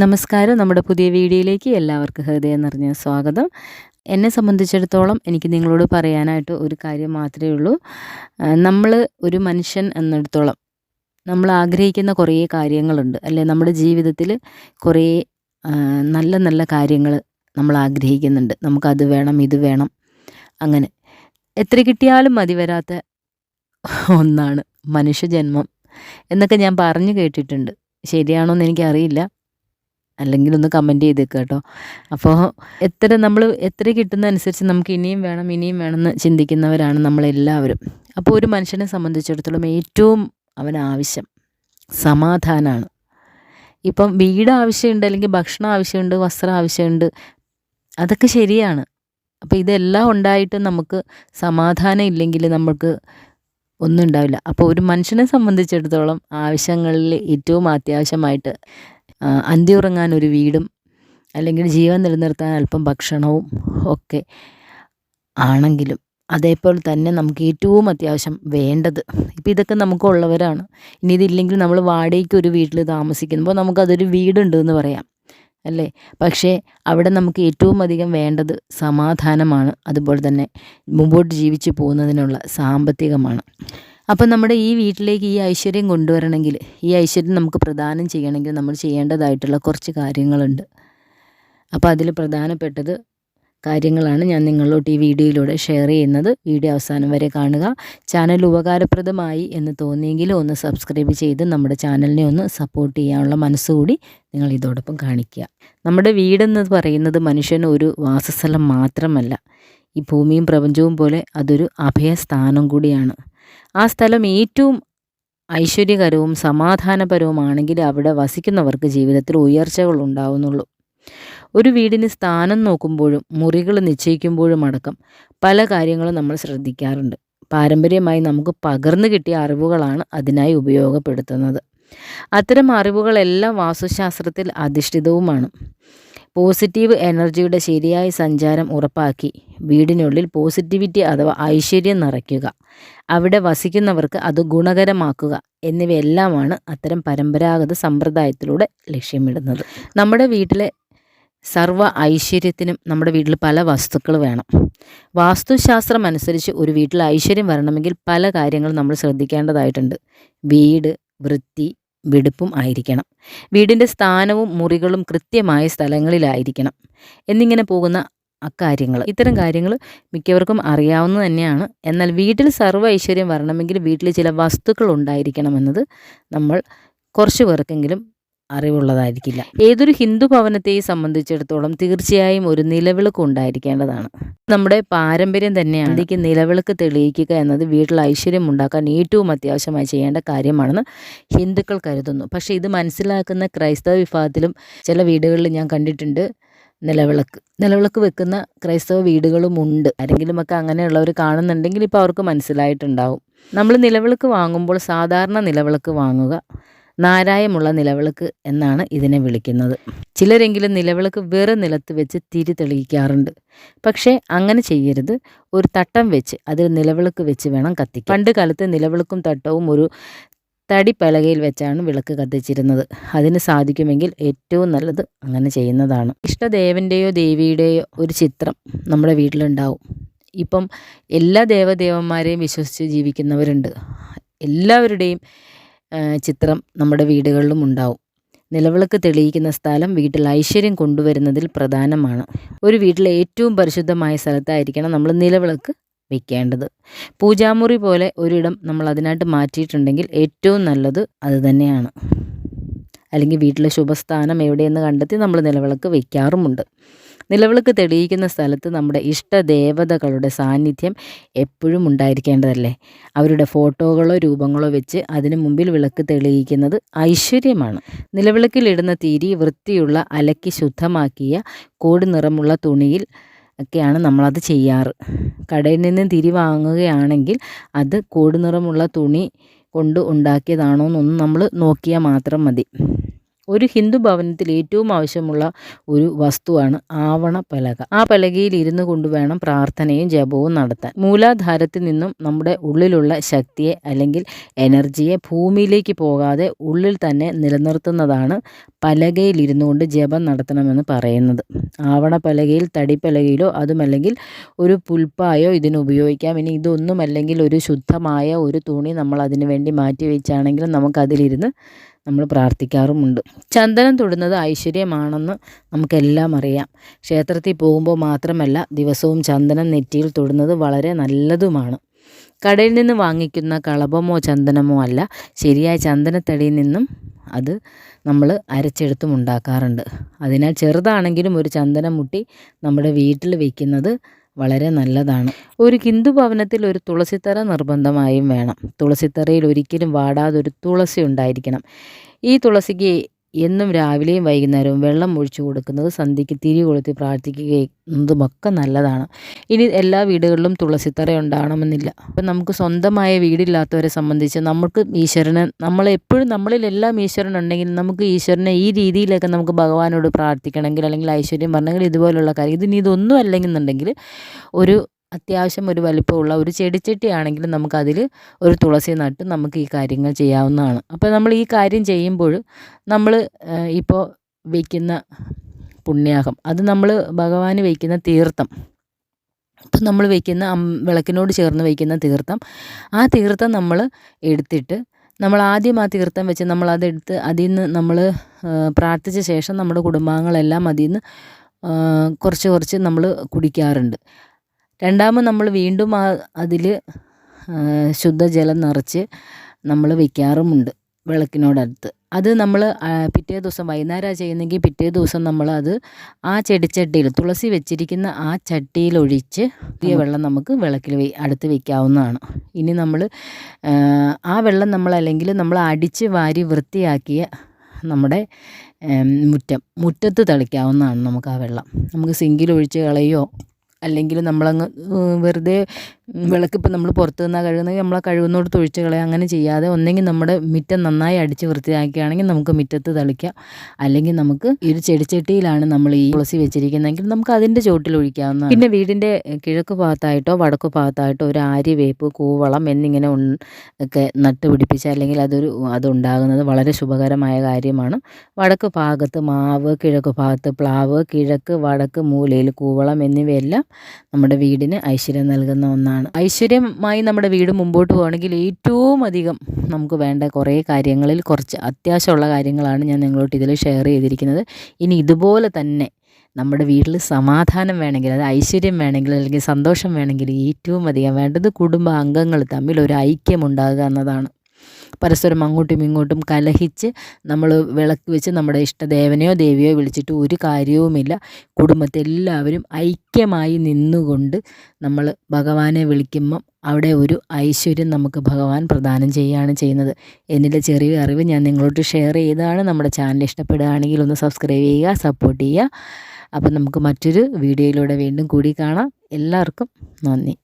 നമസ്കാരം. നമ്മുടെ പുതിയ വീഡിയോയിലേക്ക് എല്ലാവർക്കും ഹൃദയം നിറഞ്ഞ സ്വാഗതം. എന്നെ സംബന്ധിച്ചിടത്തോളം എനിക്ക് നിങ്ങളോട് പറയാനായിട്ട് ഒരു കാര്യം മാത്രമേ ഉള്ളൂ. നമ്മൾ ഒരു മനുഷ്യൻ എന്നിടത്തോളം നമ്മൾ ആഗ്രഹിക്കുന്ന കുറേ കാര്യങ്ങളുണ്ട്. അല്ലേ നമ്മുടെ ജീവിതത്തിൽ കുറേ നല്ല നല്ല കാര്യങ്ങൾ നമ്മൾ ആഗ്രഹിക്കുന്നുണ്ട്. നമുക്കത് വേണം ഇത് വേണം അങ്ങനെ. എത്ര കിട്ടിയാലും മതി വരാത്ത ഒന്നാണ് മനുഷ്യജന്മം എന്നൊക്കെ ഞാൻ പറഞ്ഞു കേട്ടിട്ടുണ്ട്. ശരിയാണോ എന്ന് എനിക്കറിയില്ല. അല്ലെങ്കിൽ ഒന്ന് കമന്റ് ചെയ്തേക്കുക കേട്ടോ. അപ്പോൾ എത്ര നമ്മൾ എത്ര കിട്ടുന്ന അനുസരിച്ച് നമുക്ക് ഇനിയും വേണം ഇനിയും വേണമെന്ന് ചിന്തിക്കുന്നവരാണ് നമ്മളെല്ലാവരും. അപ്പോൾ ഒരു മനുഷ്യനെ സംബന്ധിച്ചിടത്തോളം ഏറ്റവും അവൻ ആവശ്യം സമാധാനമാണ് ഇപ്പം വീട് ആവശ്യമുണ്ട് അല്ലെങ്കിൽ ഭക്ഷണം ആവശ്യമുണ്ട് വസ്ത്രം ആവശ്യമുണ്ട് അതൊക്കെ ശരിയാണ്. അപ്പോൾ ഇതെല്ലാം ഉണ്ടായിട്ട് നമുക്ക് സമാധാനം ഇല്ലെങ്കിൽ നമുക്ക് ഒന്നും ഉണ്ടാവില്ല. അപ്പോൾ ഒരു മനുഷ്യനെ സംബന്ധിച്ചിടത്തോളം ആവശ്യങ്ങളിൽ ഏറ്റവും അത്യാവശ്യമായിട്ട് അന്തി ഉറങ്ങാൻ ഒരു വീടും അല്ലെങ്കിൽ ജീവൻ നിലനിർത്താൻ അല്പം ഭക്ഷണവും ഒക്കെ ആണെങ്കിലും അതേപോലെ തന്നെ നമുക്ക് ഏറ്റവും അത്യാവശ്യം വേണ്ടത്. ഇപ്പം ഇതൊക്കെ നമുക്ക് ഉള്ളവരാണ്. ഇനി ഇതില്ലെങ്കിൽ നമ്മൾ വാടകയ്ക്ക് ഒരു വീട്ടിൽ താമസിക്കുമ്പോൾ നമുക്കതൊരു വീടുണ്ട് എന്ന് പറയാം. അല്ലേ? പക്ഷേ അവിടെ നമുക്ക് ഏറ്റവും അധികം വേണ്ടത് സമാധാനമാണ്. അതുപോലെ തന്നെ മുമ്പോട്ട് ജീവിച്ചു പോകുന്നതിനുള്ള സാമ്പത്തികമാണ്. അപ്പം നമ്മുടെ ഈ വീട്ടിലേക്ക് ഈ ഐശ്വര്യം കൊണ്ടുവരണമെങ്കിൽ ഈ ഐശ്വര്യം നമുക്ക് പ്രദാനം ചെയ്യണമെങ്കിൽ നമ്മൾ ചെയ്യേണ്ടതായിട്ടുള്ള കുറച്ച് കാര്യങ്ങളുണ്ട്. അപ്പോൾ അതിൽ പ്രധാനപ്പെട്ടത് കാര്യങ്ങളാണ് ഞാൻ നിങ്ങളോട്ട് ഈ വീഡിയോയിലൂടെ ഷെയർ ചെയ്യുന്നത്. വീഡിയോ അവസാനം വരെ കാണുക. ചാനൽ ഉപകാരപ്രദമായി എന്ന് തോന്നിയെങ്കിൽ ഒന്ന് സബ്സ്ക്രൈബ് ചെയ്ത് നമ്മുടെ ചാനലിനെ ഒന്ന് സപ്പോർട്ട് ചെയ്യാനുള്ള മനസ്സുകൂടി നിങ്ങൾ ഇതോടൊപ്പം കാണിക്കുക. നമ്മുടെ വീടെന്ന് പറയുന്നത് മനുഷ്യന് ഒരു വാസസ്ഥലം മാത്രമല്ല. ഈ ഭൂമിയും പ്രപഞ്ചവും പോലെ അതൊരു അഭയസ്ഥാനം കൂടിയാണ്. ആ സ്ഥലം ഏറ്റവും ഐശ്വര്യകരവും സമാധാനപരവുമാണെങ്കിൽ അവിടെ വസിക്കുന്നവർക്ക് ജീവിതത്തിൽ ഉയർച്ചകൾ ഉണ്ടാവുന്നുള്ളൂ. ഒരു വീടിന് സ്ഥാനം നോക്കുമ്പോഴും മുറികൾ നിശ്ചയിക്കുമ്പോഴും അടക്കം പല കാര്യങ്ങളും നമ്മൾ ശ്രദ്ധിക്കാറുണ്ട്. പാരമ്പര്യമായി നമുക്ക് പകർന്നു കിട്ടിയ അറിവുകളാണ് അതിനായി ഉപയോഗപ്പെടുത്തുന്നത്. അത്തരം അറിവുകളെല്ലാം വാസ്തുശാസ്ത്രത്തിൽ അധിഷ്ഠിതവുമാണ്. പോസിറ്റീവ് എനർജിയുടെ ശരിയായ സഞ്ചാരം ഉറപ്പാക്കി. വീടിനുള്ളിൽ പോസിറ്റിവിറ്റി അഥവാ ഐശ്വര്യം നിറയ്ക്കുക. അവിടെ വസിക്കുന്നവർക്ക് അത് ഗുണകരമാക്കുക എന്നിവയെല്ലാമാണ് അത്തരം പരമ്പരാഗത സമ്പ്രദായത്തിലൂടെ ലക്ഷ്യമിടുന്നത്. നമ്മുടെ വീട്ടിലെ സർവ ഐശ്വര്യത്തിനും നമ്മുടെ വീട്ടിൽ പല വസ്തുക്കൾ വേണം. വാസ്തുശാസ്ത്രം അനുസരിച്ച് ഒരു വീട്ടിൽ ഐശ്വര്യം വരണമെങ്കിൽ പല കാര്യങ്ങളും നമ്മൾ ശ്രദ്ധിക്കേണ്ടതായിട്ടുണ്ട്. വീട് വൃത്തി വെടുപ്പും ആയിരിക്കണം. വീടിന്റെ സ്ഥാനവും മുറികളും കൃത്യമായ സ്ഥലങ്ങളിലായിരിക്കണം. എന്നിങ്ങനെ പോകുന്ന അക്കാര്യങ്ങൾ. ഇത്തരം കാര്യങ്ങൾ മിക്കവർക്കും അറിയാവുന്ന തന്നെയാണ്. എന്നാൽ വീട്ടിൽ സർവ ഐശ്വര്യം വരണമെങ്കിൽ വീട്ടിൽ ചില വസ്തുക്കൾ ഉണ്ടായിരിക്കണമെന്നത് നമ്മൾ കുറച്ച് പേർക്കെങ്കിലും അറിവുള്ളതായിരിക്കില്ല. ഏതൊരു ഹിന്ദു ഭവനത്തെയും സംബന്ധിച്ചിടത്തോളം തീർച്ചയായും ഒരു നിലവിളക്ക് ഉണ്ടായിരിക്കേണ്ടതാണ്. നമ്മുടെ പാരമ്പര്യം തന്നെയാണ്. ഇന്ത്യയ്ക്ക് നിലവിളക്ക് തെളിയിക്കുക എന്നത് വീട്ടിൽ ഐശ്വര്യം ഉണ്ടാക്കാൻ ഏറ്റവും അത്യാവശ്യമായി ചെയ്യേണ്ട കാര്യമാണെന്ന് ഹിന്ദുക്കൾ കരുതുന്നു. പക്ഷേ ഇത് മനസ്സിലാക്കുന്ന ക്രൈസ്തവ വിഭാഗത്തിലും ചില വീടുകളിൽ ഞാൻ കണ്ടിട്ടുണ്ട് നിലവിളക്ക്. നിലവിളക്ക് വെക്കുന്ന ക്രൈസ്തവ വീടുകളും വീടുകളുമുണ്ട് ആരെങ്കിലുമൊക്കെ അങ്ങനെയുള്ളവർ കാണുന്നുണ്ടെങ്കിൽ ഇപ്പോൾ അവർക്ക് മനസ്സിലായിട്ടുണ്ടാവും. നമ്മൾ നിലവിളക്ക് വാങ്ങുമ്പോൾ സാധാരണ നിലവിളക്ക് വാങ്ങുക. നാരായമുള്ള നിലവിളക്ക് എന്നാണ് ഇതിനെ വിളിക്കുന്നത്. ചിലരെങ്കിലും നിലവിളക്ക് വേറെ നിലത്ത് വെച്ച് തിരി തെളിയിക്കാറുണ്ട്. പക്ഷേ അങ്ങനെ ചെയ്യരുത്. ഒരു തട്ടം വെച്ച് അതിൽ നിലവിളക്ക് വെച്ച് വേണം കത്തിക്കാൻ. പണ്ട് കാലത്ത് നിലവിളക്കും തട്ടവും ഒരു തടി പലകയിൽ വെച്ചാണ് വിളക്ക് കത്തിച്ചിരുന്നത്. അതിന് സാധിക്കുമെങ്കിൽ ഏറ്റവും നല്ലത് അങ്ങനെ ചെയ്യുന്നതാണ്. ഇഷ്ടദേവന്റെയോ ദേവിയുടെയോ ഒരു ചിത്രം നമ്മുടെ വീട്ടിലുണ്ടാവും. ഇപ്പം എല്ലാ ദേവദേവന്മാരെയും വിശ്വസിച്ച് ജീവിക്കുന്നവരുണ്ട്. എല്ലാവരുടെയും ചിത്രം നമ്മുടെ വീടുകളിലും ഉണ്ടാവും. നിലവിളക്ക് തെളിയിക്കുന്ന സ്ഥലം വീട്ടിൽ ഐശ്വര്യം കൊണ്ടുവരുന്നതിൽ പ്രധാനമാണ്. ഒരു വീട്ടിലെ ഏറ്റവും പരിശുദ്ധമായ സ്ഥലത്തായിരിക്കണം നമ്മൾ നിലവിളക്ക് വെക്കേണ്ടത്. പൂജാമുറി പോലെ ഒരിടം നമ്മൾ അതിനായിട്ട് മാറ്റിയിട്ടുണ്ടെങ്കിൽ ഏറ്റവും നല്ലത് അത് തന്നെയാണ്. അല്ലെങ്കിൽ വീട്ടിലെ ശുഭസ്ഥാനം എവിടെയെന്ന് കണ്ടെത്തി നമ്മൾ നിലവിളക്ക് വയ്ക്കാറുമുണ്ട് നിലവിളക്ക് തെളിയിക്കുന്ന സ്ഥലത്ത് നമ്മുടെ ഇഷ്ടദേവതകളുടെ സാന്നിധ്യം എപ്പോഴും ഉണ്ടായിരിക്കേണ്ടതല്ലേ? അവരുടെ ഫോട്ടോകളോ രൂപങ്ങളോ വെച്ച് അതിനു മുമ്പിൽ വിളക്ക് തെളിയിക്കുന്നത് ഐശ്വര്യമാണ്. നിലവിളക്കിലിടുന്ന തീരി വൃത്തിയുള്ള അലക്കി ശുദ്ധമാക്കിയ കോടി നിറമുള്ള തുണിയിൽ ഒക്കെയാണ് നമ്മളത് ചെയ്യാറ്. കടയിൽ നിന്ന് തിരി വാങ്ങുകയാണെങ്കിൽ അത് കോടി നിറമുള്ള തുണി കൊണ്ട് ഉണ്ടാക്കിയതാണോ എന്നൊന്നും നമ്മൾ നോക്കിയാൽ മാത്രം മതി. ഒരു ഹിന്ദു ഭവനത്തിൽ ഏറ്റവും ആവശ്യമുള്ള ഒരു വസ്തുവാണ് ആവണ പലക. ആ പലകയിൽ ഇരുന്നു കൊണ്ട് വേണം പ്രാർത്ഥനയും ജപവും നടത്താൻ. മൂലാധാരത്തിൽ നിന്നും നമ്മുടെ ഉള്ളിലുള്ള ശക്തിയെ അല്ലെങ്കിൽ എനർജിയെ ഭൂമിയിലേക്ക് പോകാതെ ഉള്ളിൽ തന്നെ നിലനിർത്തുന്നതാണ് പലകയിൽ ഇരുന്നു കൊണ്ട് ജപം നടത്തണമെന്ന് പറയുന്നത്. ആവണ പലകയിൽ തടിപ്പലകയിലോ അതുമല്ലെങ്കിൽ ഒരു പുൽപ്പായോ ഇതിന് ഉപയോഗിക്കാം. ഇനി ഇതൊന്നും അല്ലെങ്കിൽ ഒരു ശുദ്ധമായ ഒരു തുണി നമ്മൾ അതിനു വേണ്ടി മാറ്റി വെച്ചാണെങ്കിലും നമുക്കതിലിരുന്ന് നമ്മൾ പ്രാർത്ഥിക്കാറുമുണ്ട്. ചന്ദനം തൊടുന്നത് ഐശ്വര്യമാണെന്ന് നമുക്കെല്ലാം അറിയാം. ക്ഷേത്രത്തിൽ പോകുമ്പോൾ മാത്രമല്ല ദിവസവും ചന്ദനം നെറ്റിയിൽ തൊടുന്നത് വളരെ നല്ലതുമാണ്. കടയിൽ നിന്ന് വാങ്ങിക്കുന്ന കളഭമോ ചന്ദനമോ അല്ല ശരിയായ ചന്ദനത്തടിയിൽ നിന്നും അത് നമ്മൾ അരച്ചെടുത്തും ഉണ്ടാക്കാറുണ്ട്. അതിനാൽ ചെറുതാണെങ്കിലും ഒരു ചന്ദനം മുട്ടി നമ്മുടെ വീട്ടിൽ വയ്ക്കുന്നത് വളരെ നല്ലതാണ്. ഒരു ഹിന്ദു ഭവനത്തിൽ ഒരു തുളസിത്തറ നിർബന്ധമായും വേണം. തുളസിത്തറയിൽ ഒരിക്കലും വാടാതൊരു തുളസി ഉണ്ടായിരിക്കണം. ഈ തുളസിക്ക് എന്നും രാവിലെയും വൈകുന്നേരവും വെള്ളം ഒഴിച്ചു കൊടുക്കുന്നത് സന്ധ്യയ്ക്ക് തിരി കൊളുത്തി പ്രാർത്ഥിക്കുകയുമൊക്കെ നല്ലതാണ്. ഇനി എല്ലാ വീടുകളിലും തുളസിത്തറ ഉണ്ടാകണമെന്നില്ല അപ്പം നമുക്ക് സ്വന്തമായ വീടില്ലാത്തവരെ സംബന്ധിച്ച് നമുക്ക് ഈശ്വരനെ നമ്മളെപ്പോഴും നമ്മളിലെല്ലാം ഈശ്വരൻ ഉണ്ടെങ്കിൽ നമുക്ക് ഈശ്വരനെ ഈ രീതിയിലൊക്കെ നമുക്ക് ഭഗവാനോട് പ്രാർത്ഥിക്കണമെങ്കിൽ അല്ലെങ്കിൽ ഐശ്വര്യം പറഞ്ഞെങ്കിൽ ഇതുപോലുള്ള കാര്യം. ഇതിനി ഇതൊന്നും അല്ലെന്നുണ്ടെങ്കിൽ ഒരു അത്യാവശ്യം ഒരു വലിപ്പമുള്ള ഒരു ചെടിച്ചട്ടിയാണെങ്കിലും നമുക്കതിൽ ഒരു തുളസി നട്ട് നമുക്ക് ഈ കാര്യങ്ങൾ ചെയ്യാവുന്നതാണ്. അപ്പോൾ നമ്മൾ ഈ കാര്യം ചെയ്യുമ്പോൾ നമ്മൾ ഇപ്പോൾ വയ്ക്കുന്ന പുണ്യാഹം അത് നമ്മൾ ഭഗവാന് വയ്ക്കുന്ന തീർത്ഥം ഇപ്പം നമ്മൾ വയ്ക്കുന്ന വിളക്കിനോട് ചേർന്ന് വയ്ക്കുന്ന തീർത്ഥം ആ തീർത്ഥം നമ്മൾ എടുത്തിട്ട് നമ്മൾ ആദ്യം ആ തീർത്ഥം വെച്ച് നമ്മൾ അതെടുത്ത് അതിൽ നിന്ന് നമ്മൾ പ്രാർത്ഥിച്ച ശേഷം നമ്മുടെ കുടുംബാംഗങ്ങളെല്ലാം അതിൽ നിന്ന് കുറച്ച് കുറച്ച് നമ്മൾ കുടിക്കാറുണ്ട്. രണ്ടാമത് നമ്മൾ വീണ്ടും ആ അതിൽ ശുദ്ധജലം നിറച്ച് നമ്മൾ വയ്ക്കാറുമുണ്ട് വിളക്കിനോടടുത്ത്. അത് നമ്മൾ പിറ്റേ ദിവസം വൈകുന്നേരമാണ് ചെയ്യുന്നെങ്കിൽ പിറ്റേ ദിവസം നമ്മൾ അത് ആ ചെടിച്ചട്ടിയിൽ തുളസി വെച്ചിരിക്കുന്ന ആ ചട്ടിയിൽ ഒഴിച്ച് പുതിയ വെള്ളം നമുക്ക് വിളക്കിൽ അടുത്ത് വയ്ക്കാവുന്നതാണ് ഇനി നമ്മൾ ആ വെള്ളം നമ്മൾ അല്ലെങ്കിൽ നമ്മൾ അടിച്ച് വാരി വൃത്തിയാക്കിയ നമ്മുടെ മുറ്റം മുറ്റത്ത് തളിക്കാവുന്നതാണ് നമുക്ക് ആ വെള്ളം. നമുക്ക് സിങ്കിൽ ഒഴിച്ച് കളയോ അല്ലെങ്കിൽ നമ്മളങ്ങ് വെറുതെ വിളക്കിപ്പോൾ നമ്മൾ പുറത്ത് നിന്നാണ് കഴുകുന്നത് നമ്മൾ ആ കഴുകുന്നിടത്ത് ഒഴിച്ച് കളയാം. അങ്ങനെ ചെയ്യാതെ ഒന്നെങ്കിൽ നമ്മുടെ മുറ്റം നന്നായി അടിച്ച് വൃത്തിയാക്കുകയാണെങ്കിൽ നമുക്ക് മുറ്റത്ത് തളിക്കാം. അല്ലെങ്കിൽ നമുക്ക് ഒരു ചെടിച്ചട്ടിയിലാണ് നമ്മൾ ഈ തുളസി വെച്ചിരിക്കുന്നതെങ്കിൽ നമുക്ക് അതിന്റെ ചോട്ടിൽ ഒഴിക്കാവുന്ന പിന്നെ വീടിന്റെ കിഴക്ക് ഭാഗത്തായിട്ടോ വടക്ക് ഭാഗത്തായിട്ടോ ഒരു ആര്യവേപ്പ് കൂവളം എന്നിങ്ങനെ ഒക്കെ നട്ട് പിടിപ്പിച്ച അല്ലെങ്കിൽ അതൊരു അതുണ്ടാകുന്നത് വളരെ ശുഭകരമായ കാര്യമാണ്. വടക്ക് ഭാഗത്ത് മാവ് കിഴക്ക് ഭാഗത്ത് പ്ലാവ് കിഴക്ക് വടക്ക് മൂലയിൽ കൂവളം എന്നിവയെല്ലാം നമ്മുടെ വീടിന് ഐശ്വര്യം നൽകുന്ന ഒന്നാണ്. ഐശ്വര്യമായി നമ്മുടെ വീട് മുമ്പോട്ട് പോകണമെങ്കിൽ ഏറ്റവും അധികം നമുക്ക് വേണ്ട കുറേ കാര്യങ്ങളിൽ കുറച്ച് അത്യാവശ്യമുള്ള കാര്യങ്ങളാണ് ഞാൻ നിങ്ങളോട്ട് ഇതിൽ ഷെയർ ചെയ്തിരിക്കുന്നത്. ഇനി ഇതുപോലെ തന്നെ നമ്മുടെ വീട്ടിൽ സമാധാനം വേണമെങ്കിൽ അത് ഐശ്വര്യം വേണമെങ്കിൽ അല്ലെങ്കിൽ സന്തോഷം വേണമെങ്കിൽ ഏറ്റവും അധികം വേണ്ടത് കുടുംബ അംഗങ്ങൾ തമ്മിൽ ഒരു ഐക്യം ഉണ്ടാകുക എന്നതാണ്. പരസ്പരം അങ്ങോട്ടും ഇങ്ങോട്ടും കലഹിച്ച് നമ്മൾ വിളക്ക് വെച്ച് നമ്മുടെ ഇഷ്ടദേവനെയോ ദേവിയോ വിളിച്ചിട്ട് ഒരു കാര്യവുമില്ല. കുടുംബത്തെ എല്ലാവരും ഐക്യമായി നിന്നുകൊണ്ട് നമ്മൾ ഭഗവാനെ വിളിക്കുമ്പം അവിടെ ഒരു ഐശ്വര്യം നമുക്ക് ഭഗവാൻ പ്രദാനം ചെയ്യുകയാണ് ചെയ്യുന്നത്. എന്നിലെ ചെറിയ അറിവ് ഞാൻ നിങ്ങളോട്ട് ഷെയർ ചെയ്താണ് നമ്മുടെ ചാനൽ ഇഷ്ടപ്പെടുകയാണെങ്കിൽ ഒന്ന് സബ്സ്ക്രൈബ് ചെയ്യുക സപ്പോർട്ട് ചെയ്യുക. അപ്പം നമുക്ക് മറ്റൊരു വീഡിയോയിലൂടെ വീണ്ടും കൂടി കാണാം. എല്ലാവർക്കും നന്ദി.